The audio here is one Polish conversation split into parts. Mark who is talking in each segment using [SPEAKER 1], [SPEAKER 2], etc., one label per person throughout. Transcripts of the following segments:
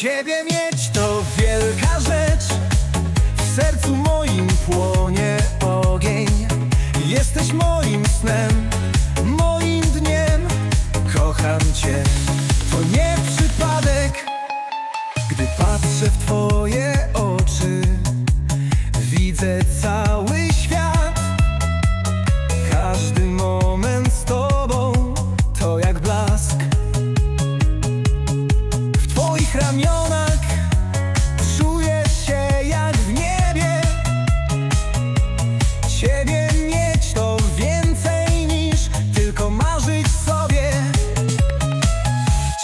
[SPEAKER 1] Ciebie mieć to wielka rzecz. W sercu moim płonie ogień. Jesteś moim snem, moim dniem. Kocham Cię, to nie przypadek. Gdy patrzę w Twoje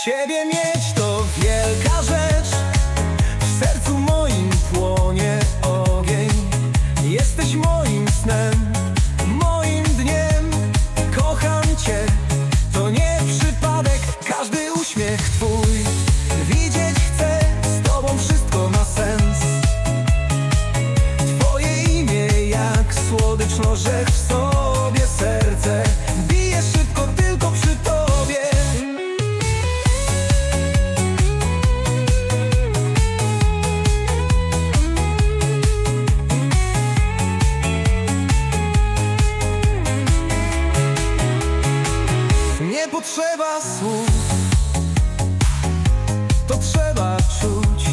[SPEAKER 1] Ciebie mieć to wielka rzecz. W sercu moim płonie ogień. Jesteś moim snem, moim dniem. Kocham Cię, to nie Nie potrzeba słów To trzeba czuć.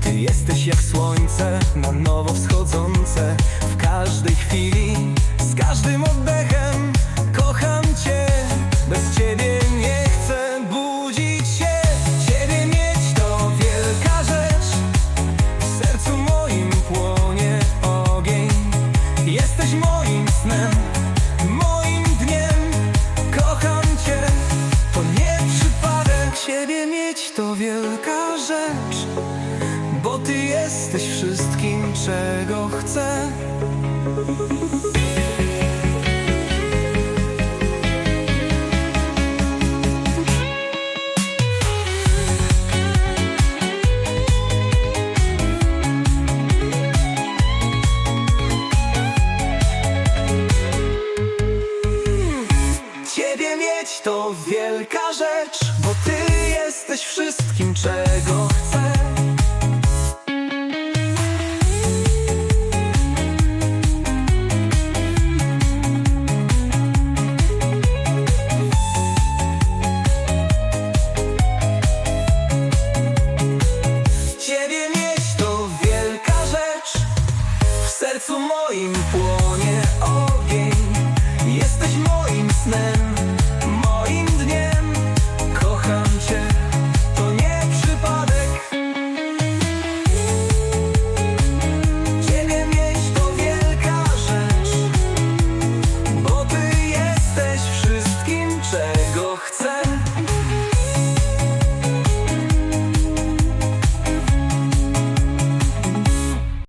[SPEAKER 1] Ty jesteś jak słońce Na nowo wschodzące. W każdej chwili Z każdym oddechem wielka rzecz Bo Ty jesteś wszystkim, czego chcę. Mieć to wielka rzecz Bo Ty jesteś wszystkim, czego chcę. Ciebie mieć to wielka rzecz. W sercu moim płonie ogień. Jesteś moim snem.